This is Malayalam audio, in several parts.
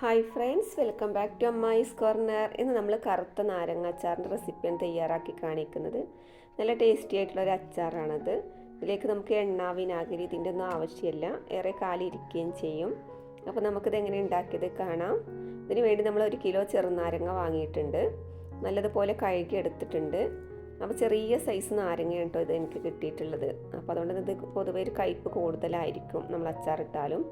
Hi friends welcome back to Ammayi's corner ഇന്ന് നമ്മൾ കറുത്ത നാരങ്ങ അച്ചാറിന്റെ റെസിപ്പിയാണ് തയ്യാറാക്കി കാണിക്കുന്നത്. നല്ല ടേസ്റ്റി ആയിട്ടുള്ള ഒരു അച്ചാറാണത്. ഇതിലേക്ക് നമുക്ക് എണ്ണ വിനാഗിരി ഇതിന്റെ ഒന്നും ആവശ്യമില്ല. ഏറെ കാലിരിക്കുകയും ചെയ്യും. അപ്പോൾ നമുക്കിത് എങ്ങനെ ഉണ്ടാക്കിയത് കാണാം. ഇതിന് വേണ്ടി നമ്മൾ ഒരു കിലോ ചെറുനാരങ്ങ വാങ്ങിയിട്ടുണ്ട്. നല്ലതുപോലെ കഴുകി എടുത്തിട്ടുണ്ട്. അപ്പോൾ ചെറിയ സൈസ് നാരങ്ങയാണ് കേട്ടോ ഇത് എനിക്ക് കിട്ടിയിട്ടുള്ളത്. അപ്പോൾ അതുകൊണ്ട് ഇത് പൊതുവേ ഒരു കയ്പ്പ് കൂടുതലായിരിക്കും നമ്മൾ അച്ചാറിട്ടാലും.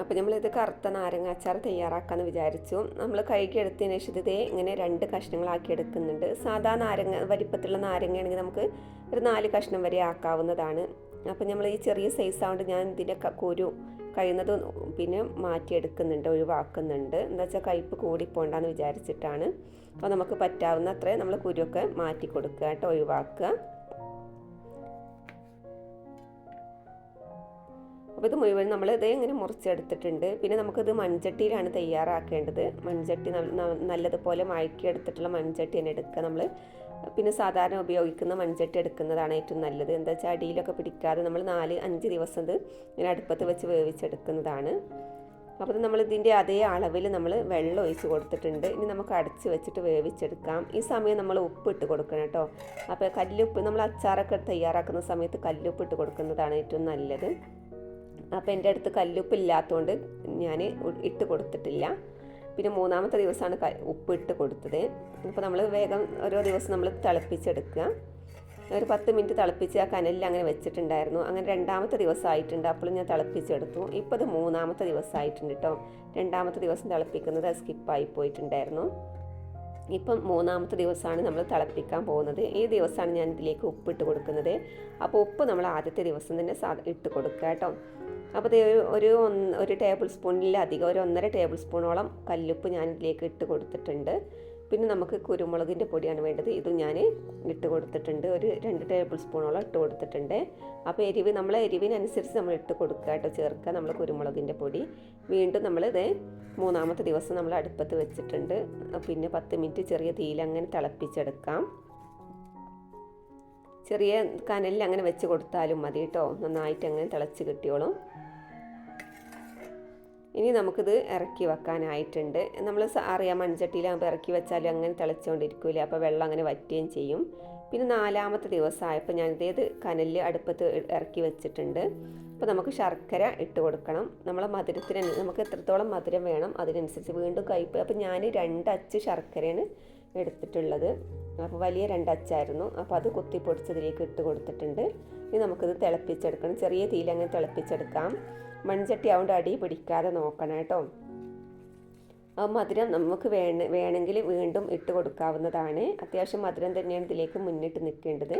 അപ്പോൾ നമ്മളിത് കറുത്ത നാരങ്ങ അച്ചാർ തയ്യാറാക്കാമെന്ന് വിചാരിച്ചു. നമ്മൾ കഴുകി എടുത്തതിന് ശേഷം ഇതേ ഇങ്ങനെ രണ്ട് കഷ്ണങ്ങളാക്കി എടുക്കുന്നുണ്ട്. സാധാ നാരങ്ങ വലിപ്പത്തിലുള്ള നാരങ്ങയാണെങ്കിൽ നമുക്ക് ഒരു നാല് കഷ്ണം വരെ ആക്കാവുന്നതാണ്. അപ്പോൾ നമ്മൾ ഈ ചെറിയ സൈസ് ആയതുകൊണ്ട് ഞാൻ ഇതിന്റെ കുരു കഴിയുന്നത് പിന്നെ മാറ്റിയെടുക്കുന്നുണ്ട് ഒഴിവാക്കുന്നുണ്ട്. എന്താ വെച്ചാൽ കയ്പ്പ് കൂടിപ്പോണ്ടെന്ന് വിചാരിച്ചിട്ടാണ്. അപ്പോൾ നമുക്ക് പറ്റാവുന്ന അത്രയും നമ്മൾ കുരുവൊക്കെ മാറ്റി കൊടുക്കുക കേട്ടോ ഒഴിവാക്കുക. അപ്പോൾ ഇത് മുഴുവൻ നമ്മൾ ഇതേ ഇങ്ങനെ മുറിച്ചെടുത്തിട്ടുണ്ട്. പിന്നെ നമുക്കിത് മൺചട്ടിയിലാണ് തയ്യാറാക്കേണ്ടത്. മൺചട്ടി നല്ലതുപോലെ മഴക്കിയെടുത്തിട്ടുള്ള മൺചട്ടി തന്നെ എടുക്കുക നമ്മൾ പിന്നെ സാധാരണ ഉപയോഗിക്കുന്ന മൺചട്ടി എടുക്കുന്നതാണ് ഏറ്റവും നല്ലത്. എന്താ വെച്ചാൽ അടിയിലൊക്കെ പിടിക്കാതെ നമ്മൾ നാല് അഞ്ച് ദിവസം ഇത് ഇങ്ങനെ അടുപ്പത്ത് വെച്ച് വേവിച്ചെടുക്കുന്നതാണ്. അപ്പോൾ നമ്മൾ ഇതിന്റെ അതേ അളവിൽ നമ്മൾ വെള്ളം ഒഴിച്ച് കൊടുത്തിട്ടുണ്ട്. ഇനി നമുക്ക് അടച്ച് വെച്ചിട്ട് വേവിച്ചെടുക്കാം. ഈ സമയം നമ്മൾ ഉപ്പ് ഇട്ട് കൊടുക്കണം കേട്ടോ. അപ്പോൾ കല്ലുപ്പ് നമ്മൾ അച്ചാറൊക്കെ തയ്യാറാക്കുന്ന സമയത്ത് കല്ലുപ്പ് ഇട്ട് കൊടുക്കുന്നതാണ് ഏറ്റവും നല്ലത്. അപ്പോൾ എന്റെ അടുത്ത് കല്ലുപ്പ് ഇല്ലാത്തതുകൊണ്ട് ഞാൻ ഇട്ട് കൊടുത്തിട്ടില്ല. പിന്നെ മൂന്നാമത്തെ ദിവസമാണ് ഉപ്പ് ഇട്ട് കൊടുത്തത്. അപ്പോൾ നമ്മൾ വേഗം ഓരോ ദിവസം നമ്മൾ തിളപ്പിച്ചെടുക്കുക. ഒരു പത്ത് മിനിറ്റ് തിളപ്പിച്ച് ആ കനലിൽ അങ്ങനെ വെച്ചിട്ടുണ്ടായിരുന്നു. അങ്ങനെ രണ്ടാമത്തെ ദിവസമായിട്ടുണ്ട്. അപ്പോൾ ഞാൻ തിളപ്പിച്ചെടുത്തു. ഇപ്പോൾ അത് മൂന്നാമത്തെ ദിവസമായിട്ടുണ്ട് കേട്ടോ രണ്ടാമത്തെ ദിവസം തിളപ്പിക്കുന്നത് സ്കിപ്പായി പോയിട്ടുണ്ടായിരുന്നു. ഇപ്പം മൂന്നാമത്തെ ദിവസമാണ് നമ്മൾ തിളപ്പിക്കാൻ പോകുന്നത്. ഈ ദിവസമാണ് ഞാൻ ഇതിലേക്ക് ഉപ്പ് ഇട്ട് കൊടുക്കുന്നത്. അപ്പോൾ ഉപ്പ് നമ്മൾ ആദ്യത്തെ ദിവസം തന്നെ സാ ഇട്ട് കൊടുക്കുക കേട്ടോ. അപ്പോൾ ഇത് ഒരു ഒരു ടേബിൾ സ്പൂണിലധികം ഒരു ഒന്നര ടേബിൾ സ്പൂണോളം കല്ലുപ്പ് ഞാൻ ഇതിലേക്ക് ഇട്ട് കൊടുത്തിട്ടുണ്ട്. പിന്നെ നമുക്ക് കുരുമുളകിന്റെ പൊടിയാണ് വേണ്ടത്. ഇത് ഞാൻ ഇട്ട് കൊടുത്തിട്ടുണ്ട്. ഒരു രണ്ട് ടേബിൾ സ്പൂണോളം ഇട്ട് കൊടുത്തിട്ടുണ്ട്. അപ്പോൾ എരിവ് നമ്മൾ എരിവിനനുസരിച്ച് നമ്മൾ ഇട്ട് കൊടുക്കുക കേട്ടോ ചേർക്കുക നമ്മൾ കുരുമുളകിന്റെ പൊടി. വീണ്ടും നമ്മളിത് മൂന്നാമത്തെ ദിവസം നമ്മൾ അടുപ്പത്ത് വെച്ചിട്ടുണ്ട്. പിന്നെ പത്ത് മിനിറ്റ് ചെറിയ തീയിൽ അങ്ങനെ തിളപ്പിച്ചെടുക്കാം. ചെറിയ കനലിൽ അങ്ങനെ വെച്ച് കൊടുത്താലും മതി കേട്ടോ. നന്നായിട്ട് അങ്ങനെ തിളച്ച് കിട്ടിയോളും. ഇനി നമുക്കിത് ഇറക്കി വെക്കാനായിട്ടുണ്ട്. നമ്മൾ അറിയാം മൺചട്ടിയിലാകുമ്പോൾ ഇറക്കി വെച്ചാലും അങ്ങനെ തിളച്ചുകൊണ്ടിരിക്കില്ല അപ്പോൾ വെള്ളം അങ്ങനെ വറ്റുകയും ചെയ്യും. പിന്നെ നാലാമത്തെ ദിവസമായപ്പോൾ ഞാനിതേത് കനലിൽ അടുപ്പത്ത് ഇറക്കി വെച്ചിട്ടുണ്ട്. അപ്പോൾ നമുക്ക് ശർക്കര ഇട്ട് കൊടുക്കണം. നമ്മളെ മധുരത്തിന് നമുക്ക് എത്രത്തോളം മധുരം വേണം അതിനനുസരിച്ച് വീണ്ടും കയ്പ് അപ്പോൾ ഞാൻ രണ്ടച്ച് ശർക്കരയാണ് എടുത്തിട്ടുള്ളത്. അപ്പോൾ വലിയ രണ്ടച്ചായിരുന്നു. അപ്പോൾ അത് കുത്തി കുത്തിപ്പൊടിച്ചതിലേക്ക് ഇട്ട് കൊടുത്തിട്ടുണ്ട്. ഇനി നമുക്കിത് തിളപ്പിച്ചെടുക്കണം. ചെറിയ തീയിൽ അങ്ങനെ തിളപ്പിച്ചെടുക്കാം. മൺചട്ടി ആവുകൊണ്ട് അടി പിടിക്കാതെ നോക്കണം കേട്ടോ. മധുരം നമുക്ക് വേണ വേണമെങ്കിൽ വീണ്ടും ഇട്ട് കൊടുക്കാവുന്നതാണ്. അത്യാവശ്യം മധുരം തന്നെയാണ് ഇതിലേക്ക് മുന്നിട്ട് നിൽക്കേണ്ടത്.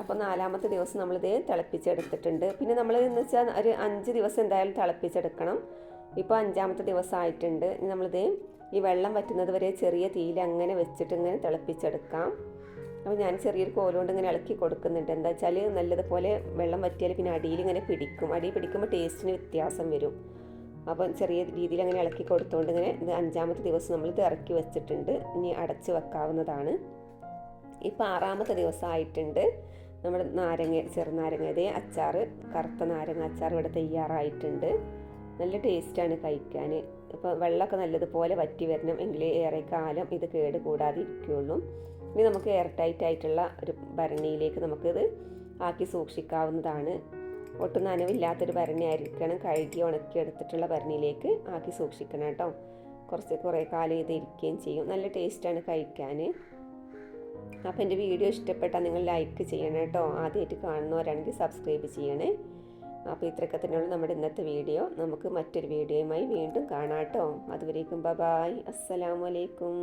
അപ്പോൾ നാലാമത്തെ ദിവസം നമ്മളിത് തിളപ്പിച്ചെടുത്തിട്ടുണ്ട്. പിന്നെ നമ്മൾ എന്ന് വെച്ചാൽ ഒരു അഞ്ച് ദിവസം എന്തായാലും തിളപ്പിച്ചെടുക്കണം. ഇപ്പോൾ അഞ്ചാമത്തെ ദിവസം ആയിട്ടുണ്ട്. നമ്മളിത് ഈ വെള്ളം വറ്റുന്നത് വരെ ചെറിയ തീയിൽ അങ്ങനെ വെച്ചിട്ട് ഇങ്ങനെ തിളപ്പിച്ചെടുക്കാം. അപ്പോൾ ഞാൻ ചെറിയൊരു കോലുകൊണ്ട് ഇങ്ങനെ ഇളക്കി കൊടുക്കുന്നുണ്ട്. എന്താ വെച്ചാൽ നല്ലതുപോലെ വെള്ളം വറ്റിയാൽ പിന്നെ അടിയിൽ ഇങ്ങനെ പിടിക്കും. അടിയിൽ പിടിക്കുമ്പോൾ ടേസ്റ്റിന് വ്യത്യാസം വരും. അപ്പോൾ ചെറിയ രീതിയിൽ അങ്ങനെ ഇളക്കി കൊടുത്തുകൊണ്ട് ഇങ്ങനെ ഇത് അഞ്ചാമത്തെ ദിവസം നമ്മൾ ഇത് ഇറക്കി വെച്ചിട്ടുണ്ട്. ഇനി അടച്ച് വെക്കാവുന്നതാണ്. ഇപ്പോൾ ആറാമത്തെ ദിവസമായിട്ടുണ്ട്. നമ്മുടെ നാരങ്ങ ചെറുനാരങ്ങ ഇതേ അച്ചാർ കറുത്ത നാരങ്ങ അച്ചാർ ഇവിടെ തയ്യാറായിട്ടുണ്ട്. നല്ല ടേസ്റ്റാണ് കഴിക്കാൻ. ഇപ്പോൾ വെള്ളമൊക്കെ നല്ലതുപോലെ വറ്റി വരണം എങ്കിലേ ഏറെ കാലം ഇത് കേട് കൂടാതെ ഇരിക്കുകയുള്ളൂ ഇനി നമുക്ക് എയർ ടൈറ്റ് ആയിട്ടുള്ള ഒരു ഭരണിയിലേക്ക് നമുക്കിത് ആക്കി സൂക്ഷിക്കാവുന്നതാണ്. ഒട്ടും നനവില്ലാത്തൊരു ഭരണി ആയിരിക്കണം. കഴുകി ഉണക്കി എടുത്തിട്ടുള്ള ഭരണിയിലേക്ക് ആക്കി സൂക്ഷിക്കണം കേട്ടോ. കുറച്ച് കുറേ കാലം ഇത് ഇരിക്കുകയും ചെയ്യും. നല്ല ടേസ്റ്റാണ് കഴിക്കാൻ. അപ്പോൾ എന്റെ വീഡിയോ ഇഷ്ടപ്പെട്ടാൽ നിങ്ങൾ ലൈക്ക് ചെയ്യണം കേട്ടോ. ആദ്യമായിട്ട് കാണുന്നവരാണെങ്കിൽ സബ്സ്ക്രൈബ് ചെയ്യണേ. അപ്പോൾ ഇത്രയൊക്കെ തന്നെയുള്ള നമ്മുടെ ഇന്നത്തെ വീഡിയോ. നമുക്ക് മറ്റൊരു വീഡിയോയുമായി വീണ്ടും കാണാം കേട്ടോ. അതുവരേക്കും ബബായ് ബായ് അസ്സലാമലൈക്കും